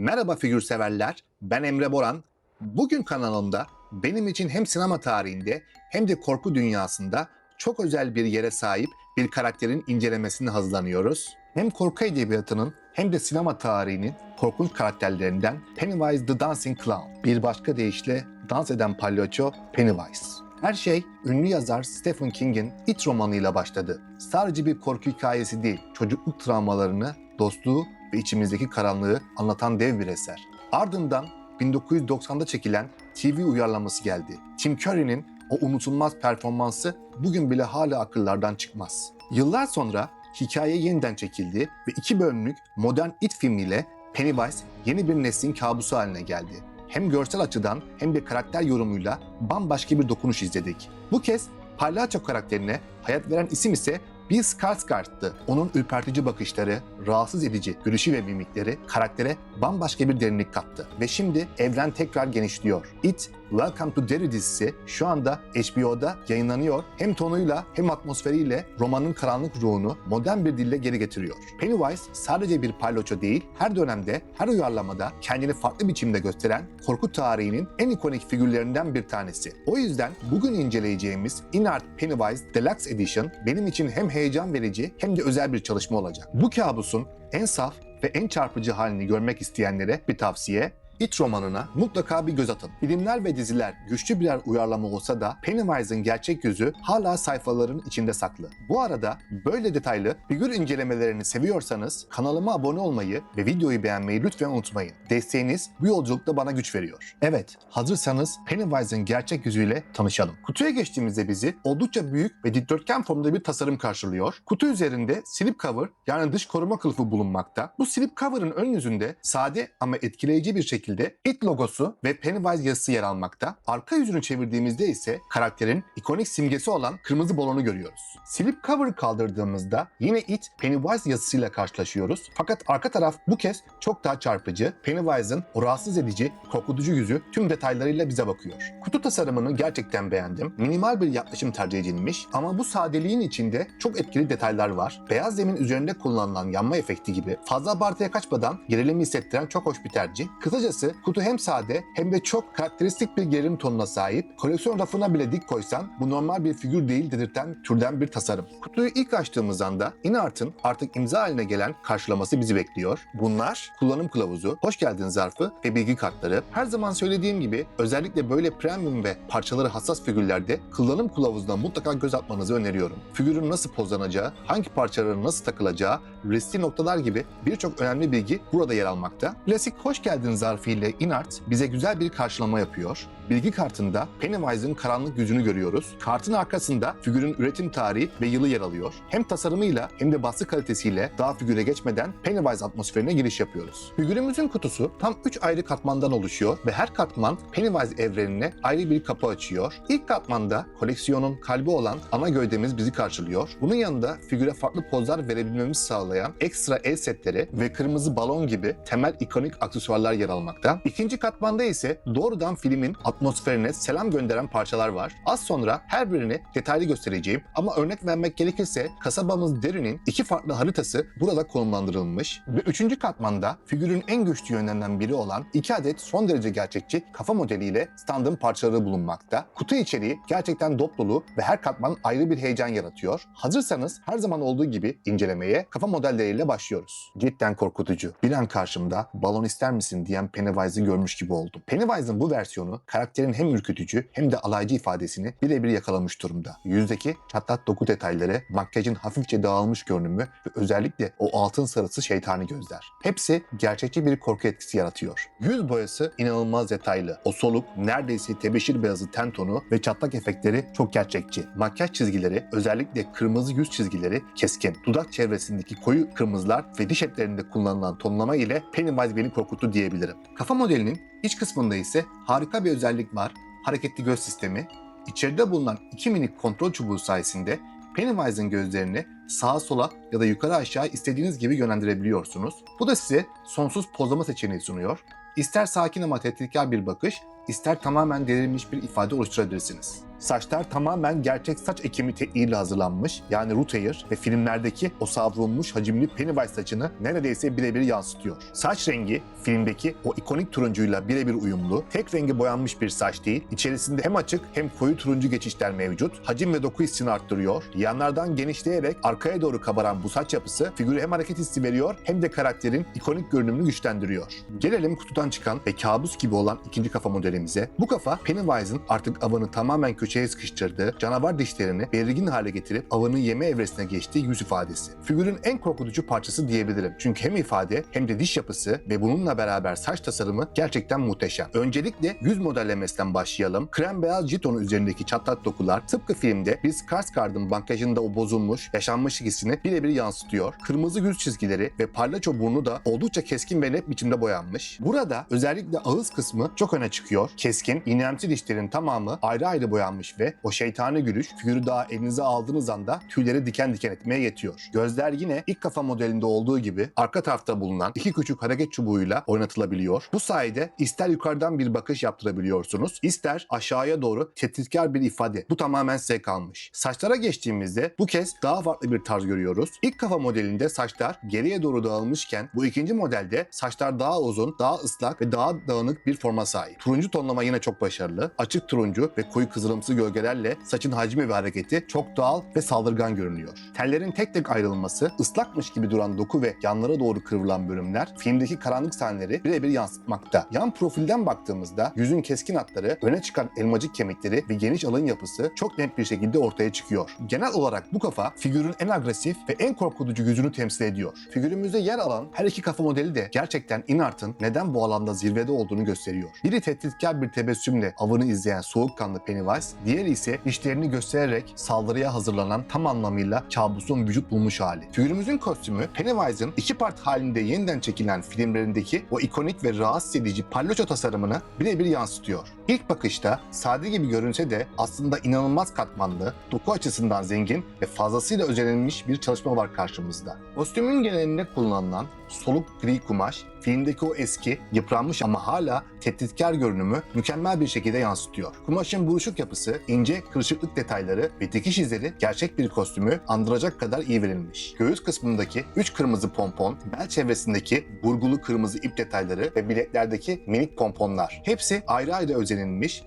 Merhaba figür severler, ben Emre Boran. Bugün kanalımda benim için hem sinema tarihinde hem de korku dünyasında çok özel bir yere sahip bir karakterin incelemesini hazırlanıyoruz. Hem korku edebiyatının hem de sinema tarihinin korkunç karakterlerinden Pennywise the Dancing Clown. Bir başka deyişle dans eden palyaço Pennywise. Her şey ünlü yazar Stephen King'in It romanıyla başladı. Sadece bir korku hikayesi değil, çocukluk travmalarını, dostluğu ve içimizdeki karanlığı anlatan dev bir eser. Ardından 1990'da çekilen TV uyarlaması geldi. Tim Curry'nin o unutulmaz performansı bugün bile hala akıllardan çıkmaz. Yıllar sonra hikaye yeniden çekildi ve iki bölümlük modern It filmiyle Pennywise yeni bir neslin kabusu haline geldi. Hem görsel açıdan hem de karakter yorumuyla bambaşka bir dokunuş izledik. Bu kez palyaço karakterine hayat veren isim ise Bill Skarsgård'tı. Onun ürpertici bakışları, rahatsız edici gülüşü ve mimikleri karaktere bambaşka bir derinlik kattı. Ve şimdi evren tekrar genişliyor. It, Welcome to Derry dizisi şu anda HBO'da yayınlanıyor. Hem tonuyla hem atmosferiyle romanın karanlık ruhunu modern bir dille geri getiriyor. Pennywise sadece bir palyaço değil, her dönemde, her uyarlamada kendini farklı biçimde gösteren korku tarihinin en ikonik figürlerinden bir tanesi. O yüzden bugün inceleyeceğimiz In Art Pennywise Deluxe Edition benim için hem heyecan verici hem de özel bir çalışma olacak. Bu kabusun en saf ve en çarpıcı halini görmek isteyenlere bir tavsiye, It romanına mutlaka bir göz atın. Filmler ve diziler güçlü birer uyarlama olsa da Pennywise'ın gerçek yüzü hala sayfaların içinde saklı. Bu arada böyle detaylı figür incelemelerini seviyorsanız kanalıma abone olmayı ve videoyu beğenmeyi lütfen unutmayın. Desteğiniz bu yolculukta bana güç veriyor. Evet, hazırsanız Pennywise'ın gerçek yüzüyle tanışalım. Kutuya geçtiğimizde bizi oldukça büyük ve dikdörtgen formda bir tasarım karşılıyor. Kutu üzerinde slip cover yani dış koruma kılıfı bulunmakta. Bu slip cover'ın ön yüzünde sade ama etkileyici bir şekilde It logosu ve Pennywise yazısı yer almakta. Arka yüzünü çevirdiğimizde ise karakterin ikonik simgesi olan kırmızı balonu görüyoruz. Slip cover'ı kaldırdığımızda yine It Pennywise yazısıyla karşılaşıyoruz. Fakat arka taraf bu kez çok daha çarpıcı. Pennywise'ın o rahatsız edici, korkutucu yüzü tüm detaylarıyla bize bakıyor. Kutu tasarımını gerçekten beğendim. Minimal bir yaklaşım tercih edilmiş ama bu sadeliğin içinde çok etkili detaylar var. Beyaz zemin üzerinde kullanılan yanma efekti gibi fazla abartıya kaçmadan gerilimi hissettiren çok hoş bir tercih. Kısacası kutu hem sade hem de çok karakteristik bir gerilim tonuna sahip. Koleksiyon rafına bile dik koysan bu normal bir figür değil dedirten türden bir tasarım. Kutuyu ilk açtığımız anda InArt'ın artık imza haline gelen karşılaması bizi bekliyor. Bunlar kullanım kılavuzu, hoş geldin zarfı ve bilgi kartları. Her zaman söylediğim gibi özellikle böyle premium ve parçaları hassas figürlerde kullanım kılavuzuna mutlaka göz atmanızı öneriyorum. Figürün nasıl pozlanacağı, hangi parçaların nasıl takılacağı, riskli noktalar gibi birçok önemli bilgi burada yer almakta. Klasik hoş geldin zarfı ile InArt bize güzel bir karşılama yapıyor. Bilgi kartında Pennywise'ın karanlık yüzünü görüyoruz. Kartın arkasında figürün üretim tarihi ve yılı yer alıyor. Hem tasarımıyla hem de baskı kalitesiyle daha figüre geçmeden Pennywise atmosferine giriş yapıyoruz. Figürümüzün kutusu tam 3 ayrı katmandan oluşuyor ve her katman Pennywise evrenine ayrı bir kapı açıyor. İlk katmanda koleksiyonun kalbi olan ana gövdemiz bizi karşılıyor. Bunun yanında figüre farklı pozlar verebilmemizi sağlayan ekstra el setleri ve kırmızı balon gibi temel ikonik aksesuarlar yer almakta. İkinci katmanda ise doğrudan filmin atmosferine selam gönderen parçalar var. Az sonra her birini detaylı göstereceğim ama örnek vermek gerekirse kasabamız Derry'nin iki farklı haritası burada konumlandırılmış ve üçüncü katmanda figürün en güçlü yönlerinden biri olan iki adet son derece gerçekçi kafa modeliyle standın parçaları bulunmakta. Kutu içeriği gerçekten dop dolu ve her katman ayrı bir heyecan yaratıyor. Hazırsanız her zaman olduğu gibi incelemeye kafa modelleriyle başlıyoruz. Cidden korkutucu. Bir an karşımda balon ister misin diyen Pennywise'ı görmüş gibi oldum. Pennywise'ın bu versiyonu karakterin hem ürkütücü hem de alaycı ifadesini birebir yakalamış durumda. Yüzdeki çatlak doku detayları, makyajın hafifçe dağılmış görünümü ve özellikle o altın sarısı şeytani gözler. Hepsi gerçekçi bir korku etkisi yaratıyor. Yüz boyası inanılmaz detaylı. O soluk, neredeyse tebeşir beyazı ten tonu ve çatlak efektleri çok gerçekçi. Makyaj çizgileri, özellikle kırmızı yüz çizgileri keskin. Dudak çevresindeki koyu kırmızılar ve diş etlerinde kullanılan tonlama ile Pennywise beni korkuttu diyebilirim. Kafa modelinin iç kısmında ise harika bir özellik var. Hareketli göz sistemi. İçeride bulunan iki minik kontrol çubuğu sayesinde Pennywise'ın gözlerini sağa sola ya da yukarı aşağı istediğiniz gibi yönlendirebiliyorsunuz. Bu da size sonsuz pozlama seçeneği sunuyor. İster sakin ama tehditkar bir bakış, ister tamamen derinmiş bir ifade oluşturabilirsiniz. Saçlar tamamen gerçek saç ekimi tekniğiyle hazırlanmış. Yani root hair ve filmlerdeki o savrulmuş hacimli Pennywise saçını neredeyse birebir yansıtıyor. Saç rengi filmdeki o ikonik turuncuyla birebir uyumlu. Tek rengi boyanmış bir saç değil. İçerisinde hem açık hem koyu turuncu geçişler mevcut. Hacim ve doku hissini arttırıyor. Yanlardan genişleyerek arkaya doğru kabaran bu saç yapısı figüre hem hareket hissi veriyor hem de karakterin ikonik görünümünü güçlendiriyor. Gelelim kutudan çıkan ve kabus gibi olan ikinci kafa modelimize. Bu kafa Pennywise'ın artık avını tamamen köşeye sıkıştırdığı, canavar dişlerini belirgin hale getirip avını yeme evresine geçtiği yüz ifadesi. Figürün en korkutucu parçası diyebilirim. Çünkü hem ifade hem de diş yapısı ve bununla beraber saç tasarımı gerçekten muhteşem. Öncelikle yüz modellemesinden başlayalım. Krem beyaz jiton üzerindeki çatlak dokular tıpkı filmde bir Skarsgård'ın bankajında o bozulmuş, yaşanmış hissini birebir yansıtıyor. Kırmızı yüz çizgileri ve parlaço burnu da oldukça keskin ve net biçimde boyanmış. Burada özellikle ağız kısmı çok öne çıkıyor. Keskin, iğnemsi dişlerin tamamı ayrı ayrı boyanmış ve o şeytani gülüş figürü daha elinize aldığınız anda tüyleri diken diken etmeye yetiyor. Gözler yine ilk kafa modelinde olduğu gibi arka tarafta bulunan iki küçük hareket çubuğuyla oynatılabiliyor. Bu sayede ister yukarıdan bir bakış yaptırabiliyorsunuz, ister aşağıya doğru tehditkar bir ifade. Bu tamamen size kalmış. Saçlara geçtiğimizde bu kez daha farklı bir tarz görüyoruz. İlk kafa modelinde saçlar geriye doğru dağılmışken bu ikinci modelde saçlar daha uzun, daha ıslak ve daha dağınık bir forma sahip. Turuncu tonlama yine çok başarılı. Açık turuncu ve koyu kızılımsı gölgelerle saçın hacmi ve hareketi çok doğal ve saldırgan görünüyor. Tellerin tek tek ayrılması, ıslakmış gibi duran doku ve yanlara doğru kıvrılan bölümler filmdeki karanlık sahneleri birebir yansıtmakta. Yan profilden baktığımızda yüzün keskin hatları, öne çıkan elmacık kemikleri ve geniş alın yapısı çok net bir şekilde ortaya çıkıyor. Genel olarak bu kafa figürün en agresif ve en korkutucu yüzünü temsil ediyor. Figürümüzde yer alan her iki kafa modeli de gerçekten Inart'ın neden bu alanda zirvede olduğunu gösteriyor. Biri tehditkar bir tebessümle avını izleyen soğukkanlı Pennywise, diğeri ise dişlerini göstererek saldırıya hazırlanan tam anlamıyla kabusun vücut bulmuş hali. Figürümüzün kostümü Pennywise'ın iki part halinde yeniden çekilen filmlerindeki o ikonik ve rahatsız edici palyaço tasarımını birebir yansıtıyor. İlk bakışta sade gibi görünse de aslında inanılmaz katmanlı, doku açısından zengin ve fazlasıyla özenilmiş bir çalışma var karşımızda. Kostümün genelinde kullanılan soluk gri kumaş, filmdeki o eski, yıpranmış ama hala tehditkar görünümü mükemmel bir şekilde yansıtıyor. Kumaşın buruşuk yapısı, ince kırışıklık detayları ve dikiş izleri gerçek bir kostümü andıracak kadar iyi verilmiş. Göğüs kısmındaki 3 kırmızı pompon, bel çevresindeki burgulu kırmızı ip detayları ve bileklerdeki minik pomponlar. Hepsi ayrı ayrı özenilmiş,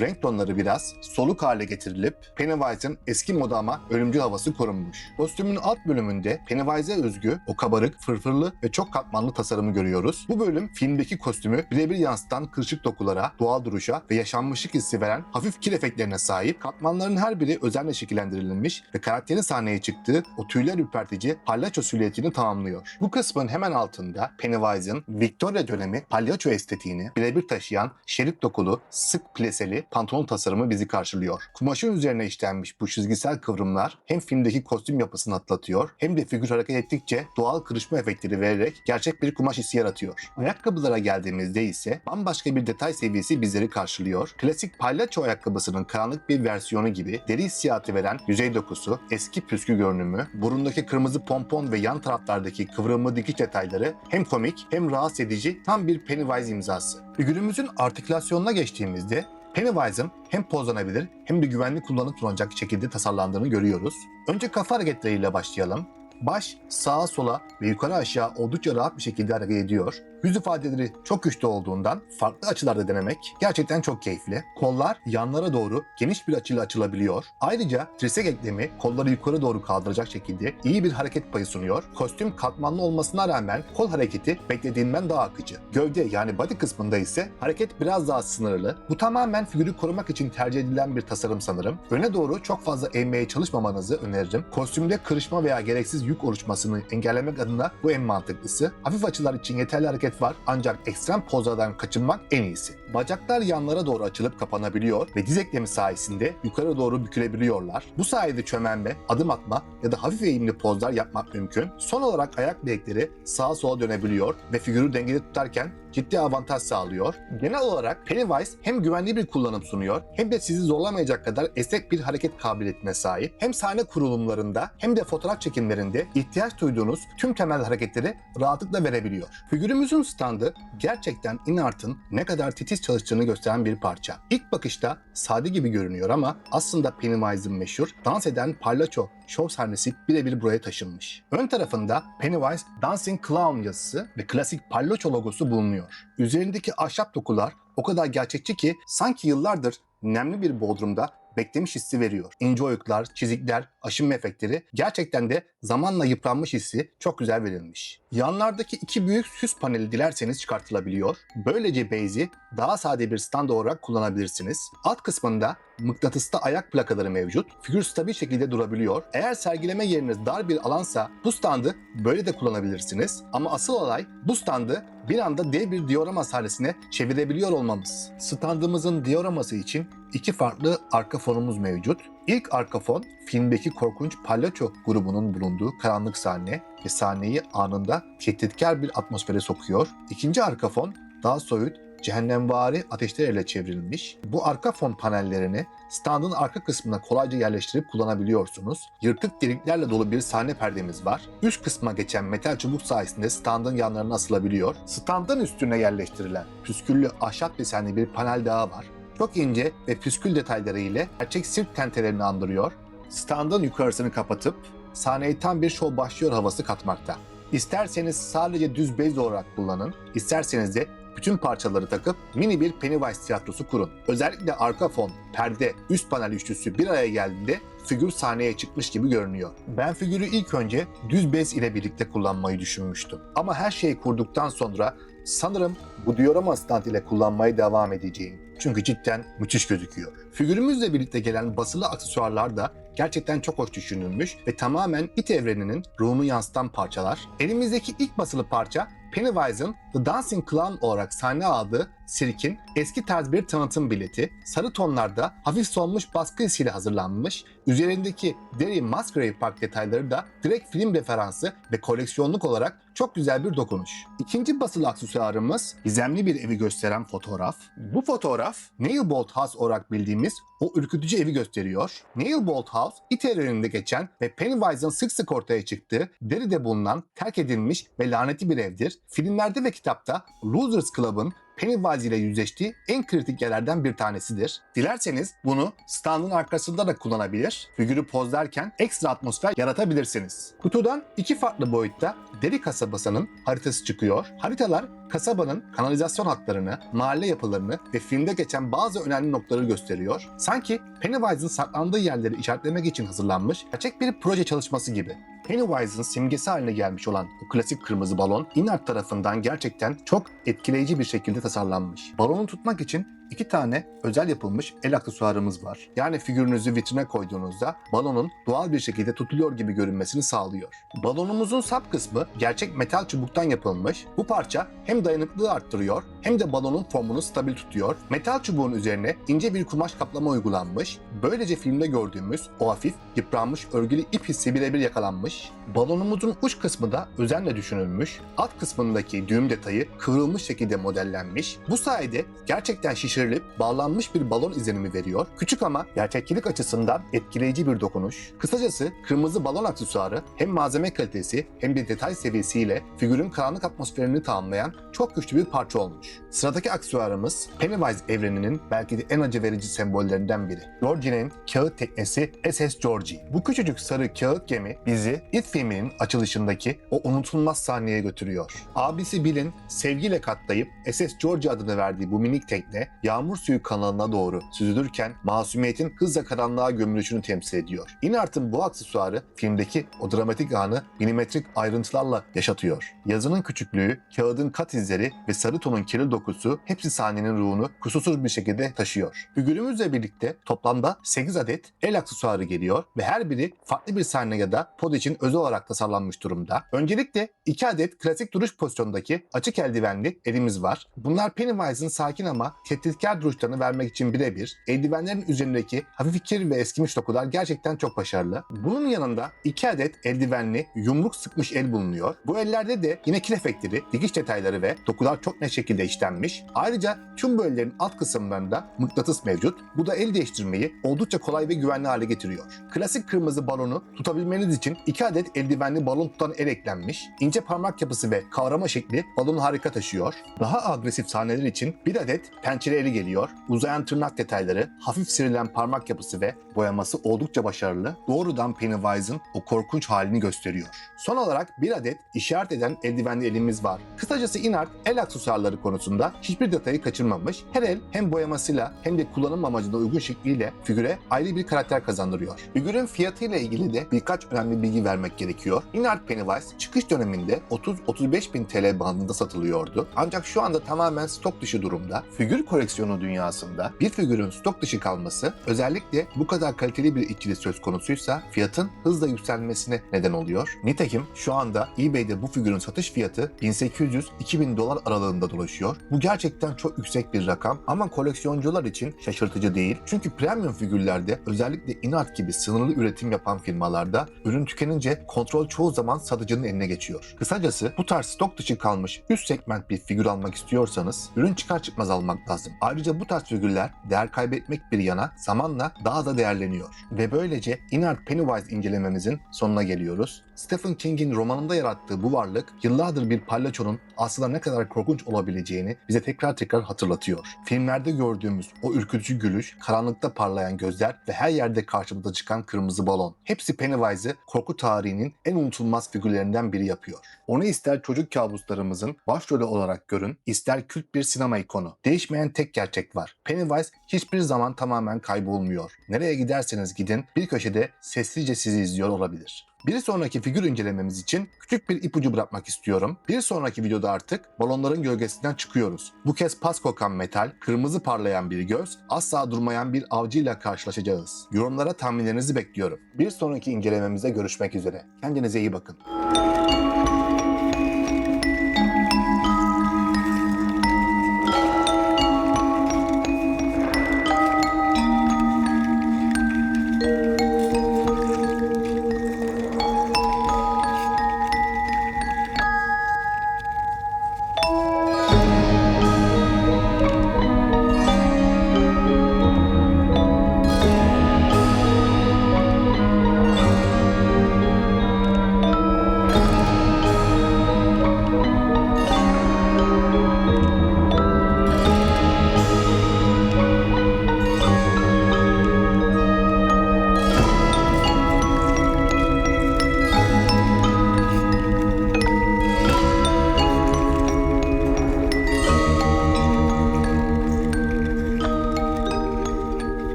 renk tonları biraz soluk hale getirilip Pennywise'ın eski moda ama ölümcül havası korunmuş. Kostümün alt bölümünde Pennywise'e özgü o kabarık, fırfırlı ve çok katmanlı tasarımı görüyoruz. Bu bölüm filmdeki kostümü birebir yansıtan kırışık dokulara, doğal duruşa ve yaşanmışlık hissi veren hafif kir efektlerine sahip. Katmanların her biri özenle şekillendirilmiş ve karakterin sahneye çıktığı o tüyler ürpertici palyaço silüetini tamamlıyor. Bu kısmın hemen altında Pennywise'ın Victoria dönemi palyaço estetiğini birebir taşıyan şerit dokulu, sık pleseli pantolon tasarımı bizi karşılıyor. Kumaşın üzerine işlenmiş bu çizgisel kıvrımlar hem filmdeki kostüm yapısını atlatıyor hem de figür hareket ettikçe doğal kırışma efektleri vererek gerçek bir kumaş hissi yaratıyor. Ayakkabılara geldiğimizde ise bambaşka bir detay seviyesi bizleri karşılıyor. Klasik palyaço ayakkabısının karanlık bir versiyonu gibi deri hissiyatı veren yüzey dokusu, eski püskü görünümü, burundaki kırmızı pompon ve yan taraflardaki kıvrımlı dikiş detayları hem komik hem rahatsız edici tam bir Pennywise imzası. Figürümüzün artikülasyonuna geçtiğimizde Pennywise'ın hem pozlanabilir hem de güvenli kullanılacak şekilde tasarlandığını görüyoruz. Önce kafa hareketleriyle başlayalım. Baş sağa sola ve yukarı aşağı oldukça rahat bir şekilde hareket ediyor. Yüz ifadeleri çok güçlü olduğundan farklı açılarda denemek gerçekten çok keyifli. Kollar yanlara doğru geniş bir açıyla açılabiliyor. Ayrıca trisek eklemi kolları yukarı doğru kaldıracak şekilde iyi bir hareket payı sunuyor. Kostüm katmanlı olmasına rağmen kol hareketi beklediğinden daha akıcı. Gövde yani body kısmında ise hareket biraz daha sınırlı. Bu tamamen figürü korumak için tercih edilen bir tasarım sanırım. Öne doğru çok fazla eğmeye çalışmamanızı öneririm. Kostümde kırışma veya gereksiz yük oluşmasını engellemek adına bu en mantıklısı. Hafif açılar için yeterli hareket var ancak ekstrem pozlardan kaçınmak en iyisi. Bacaklar yanlara doğru açılıp kapanabiliyor ve diz eklemi sayesinde yukarı doğru bükülebiliyorlar. Bu sayede çömelme, adım atma ya da hafif eğimli pozlar yapmak mümkün. Son olarak ayak bilekleri sağa sola dönebiliyor ve figürü dengede tutarken ciddi avantaj sağlıyor. Genel olarak Pennywise hem güvenli bir kullanım sunuyor hem de sizi zorlamayacak kadar esnek bir hareket kabiliyetine sahip. Hem sahne kurulumlarında hem de fotoğraf çekimlerinde ihtiyaç duyduğunuz tüm temel hareketleri rahatlıkla verebiliyor. Figürümüzün standı gerçekten Inart'ın ne kadar titiz çalıştığını gösteren bir parça. İlk bakışta sade gibi görünüyor ama aslında Pennywise'ın meşhur dans eden parlaço şov sahnesi birebir buraya taşınmış. Ön tarafında Pennywise Dancing Clown yazısı ve klasik parlaço logosu bulunuyor. Üzerindeki ahşap dokular o kadar gerçekçi ki sanki yıllardır nemli bir bodrumda beklemiş hissi veriyor. İnce oyuklar, çizikler, aşınma efektleri gerçekten de zamanla yıpranmış hissi çok güzel verilmiş. Yanlardaki iki büyük süs paneli dilerseniz çıkartılabiliyor. Böylece base'i daha sade bir stand olarak kullanabilirsiniz. Alt kısmında mıknatıslı ayak plakaları mevcut. Figür stabil şekilde durabiliyor. Eğer sergileme yeriniz dar bir alansa bu standı böyle de kullanabilirsiniz. Ama asıl olay bu standı bir anda dev bir diorama sahnesine çevirebiliyor olmamız. Standımızın dioraması için iki farklı arka fonumuz mevcut. İlk arka fon filmdeki korkunç palyaço grubunun bulunduğu karanlık sahne ve sahneyi anında tehditkar bir atmosfere sokuyor. İkinci arka fon daha soyut, cehennemvari ateşlerle çevrilmiş. Bu arka fon panellerini standın arka kısmına kolayca yerleştirip kullanabiliyorsunuz. Yırtık deliklerle dolu bir sahne perdemiz var. Üst kısma geçen metal çubuk sayesinde standın yanlarına asılabiliyor. Standın üstüne yerleştirilen püsküllü ahşap desenli bir panel daha var. Çok ince ve püskül detayları ile gerçek sirk tentelerini andırıyor. Standın yukarısını kapatıp sahneye tam bir şov başlıyor havası katmakta. İsterseniz sadece düz bez olarak kullanın, isterseniz de bütün parçaları takıp mini bir Pennywise tiyatrosu kurun. Özellikle arka fon, perde, üst panel üçlüsü bir araya geldiğinde figür sahneye çıkmış gibi görünüyor. Ben figürü ilk önce düz bez ile birlikte kullanmayı düşünmüştüm. Ama her şeyi kurduktan sonra sanırım bu diorama stand ile kullanmaya devam edeceğim. Çünkü cidden müthiş gözüküyor. Figürümüzle birlikte gelen basılı aksesuarlar da gerçekten çok hoş düşünülmüş ve tamamen it evreninin ruhunu yansıtan parçalar. Elimizdeki ilk basılı parça Pennywise'ın The Dancing Clown olarak sahne aldığı sirkin eski tarz bir tanıtım bileti, sarı tonlarda hafif solmuş baskı hissiyle hazırlanmış, üzerindeki Derry Musgrave Park detayları da direkt film referansı ve koleksiyonluk olarak çok güzel bir dokunuş. İkinci basılı aksesuarımız gizemli bir evi gösteren fotoğraf. Bu fotoğraf Nailbolt House olarak bildiğimiz o ürkütücü evi gösteriyor. Nailbolt House, it evreninde geçen ve Pennywise'ın sık sık ortaya çıktığı Derry'de bulunan terk edilmiş ve lanetli bir evdir. Filmlerde ve kitapta Losers Club'ın Pennywise ile yüzleştiği en kritik yerlerden bir tanesidir. Dilerseniz bunu standın arkasında da kullanabilir, figürü pozlarken ekstra atmosfer yaratabilirsiniz. Kutudan iki farklı boyutta Derry kasabasının haritası çıkıyor. Haritalar kasabanın kanalizasyon hatlarını, mahalle yapılarını ve filmde geçen bazı önemli noktaları gösteriyor. Sanki Pennywise'ın saklandığı yerleri işaretlemek için hazırlanmış gerçek bir proje çalışması gibi. Pennywise'ın simgesi haline gelmiş olan o klasik kırmızı balon Inart tarafından gerçekten çok etkileyici bir şekilde tasarlanmış. Balonu tutmak için iki tane özel yapılmış el aksesuarımız var. Yani figürünüzü vitrine koyduğunuzda balonun doğal bir şekilde tutuluyor gibi görünmesini sağlıyor. Balonumuzun sap kısmı gerçek metal çubuktan yapılmış. Bu parça hem dayanıklılığı arttırıyor hem de balonun formunu stabil tutuyor. Metal çubuğun üzerine ince bir kumaş kaplama uygulanmış. Böylece filmde gördüğümüz o hafif yıpranmış örgülü ip hissi birebir yakalanmış. Balonumuzun uç kısmı da özenle düşünülmüş. Alt kısmındaki düğüm detayı kıvrılmış şekilde modellenmiş. Bu sayede gerçekten şişirilip bağlanmış bir balon izlenimi veriyor. Küçük ama gerçekçilik açısından etkileyici bir dokunuş. Kısacası kırmızı balon aksesuarı hem malzeme kalitesi hem de detay seviyesiyle figürün karanlık atmosferini tamamlayan çok güçlü bir parça olmuş. Sıradaki aksesuarımız Pennywise evreninin belki de en acı verici sembollerinden biri. Georgie'nin kağıt teknesi SS Georgie. Bu küçücük sarı kağıt gemi bizi It filminin açılışındaki o unutulmaz sahneye götürüyor. Abisi Bill'in sevgiyle katlayıp SS Georgie adını verdiği bu minik tekne yağmur suyu kanalına doğru süzülürken masumiyetin hızla karanlığa gömülüşünü temsil ediyor. Inart'ın bu aksesuarı filmdeki o dramatik anı milimetrik ayrıntılarla yaşatıyor. Yazının küçüklüğü, kağıdın kat izleri ve sarı tonun kirli dokusu hepsi sahnenin ruhunu kusursuz bir şekilde taşıyor. Figürümüzle birlikte toplamda 8 adet el aksesuarı geliyor ve her biri farklı bir sahne ya da pod için özel olarak tasarlanmış durumda. Öncelikle 2 adet klasik duruş pozisyondaki açık eldivenli elimiz var. Bunlar Pennywise'ın sakin ama tehditkar tehditkar duruşlarını vermek için birebir, eldivenlerin üzerindeki hafif kir ve eskimiş dokular gerçekten çok başarılı. Bunun yanında iki adet eldivenli yumruk sıkmış el bulunuyor. Bu ellerde de yine kir efektleri, dikiş detayları ve dokular çok net şekilde işlenmiş. Ayrıca tüm bu ellerin alt kısımlarında mıknatıs mevcut. Bu da el değiştirmeyi oldukça kolay ve güvenli hale getiriyor. Klasik kırmızı balonu tutabilmeniz için iki adet eldivenli balon tutan el eklenmiş. İnce parmak yapısı ve kavrama şekli balonu harika taşıyor. Daha agresif sahneler için bir adet pençeli eli geliyor. Uzayan tırnak detayları, hafif sivrilen parmak yapısı ve boyaması oldukça başarılı. Doğrudan Pennywise'ın o korkunç halini gösteriyor. Son olarak bir adet işaret eden eldivenli elimiz var. Kısacası Inart el aksesuarları konusunda hiçbir detayı kaçırmamış. Her el hem boyamasıyla hem de kullanım amacına uygun şekliyle figüre ayrı bir karakter kazandırıyor. Figürün fiyatıyla ilgili de birkaç önemli bilgi vermek gerekiyor. Inart Pennywise çıkış döneminde 30-35 bin TL bandında satılıyordu. Ancak şu anda tamamen stok dışı durumda. Figür koleksiyonu dünyasında bir figürün stok dışı kalması özellikle bu kadar kaliteli bir içili söz konusuysa fiyatın hızla yükselmesine neden oluyor. Nitekim şu anda eBay'de bu figürün satış fiyatı 1800-2000 dolar aralığında dolaşıyor. Bu gerçekten çok yüksek bir rakam ama koleksiyoncular için şaşırtıcı değil. Çünkü premium figürlerde özellikle Inart gibi sınırlı üretim yapan firmalarda ürün tükenince kontrol çoğu zaman satıcının eline geçiyor. Kısacası bu tarz stok dışı kalmış üst segment bir figür almak istiyorsanız ürün çıkar çıkmaz almak lazım. Ayrıca bu tarz figürler değer kaybetmek bir yana zamanla daha da değerleniyor. Ve böylece Inart Pennywise incelememizin sonuna geliyoruz. Stephen King'in romanında yarattığı bu varlık yıllardır bir palyaçonun aslında ne kadar korkunç olabileceğini bize tekrar tekrar hatırlatıyor. Filmlerde gördüğümüz o ürkütücü gülüş, karanlıkta parlayan gözler ve her yerde karşımıza çıkan kırmızı balon. Hepsi Pennywise'ı korku tarihinin en unutulmaz figürlerinden biri yapıyor. Onu ister çocuk kabuslarımızın başrolü olarak görün, ister kült bir sinema ikonu. Değişmeyen tek gerçek var. Pennywise hiçbir zaman tamamen kaybolmuyor. Nereye giderseniz gidin bir köşede sessizce sizi izliyor olabilir. Bir sonraki figür incelememiz için küçük bir ipucu bırakmak istiyorum. Bir sonraki videoda artık balonların gölgesinden çıkıyoruz. Bu kez pas kokan metal, kırmızı parlayan bir göz, asla durmayan bir avcıyla karşılaşacağız. Yorumlara tahminlerinizi bekliyorum. Bir sonraki incelememizde görüşmek üzere. Kendinize iyi bakın.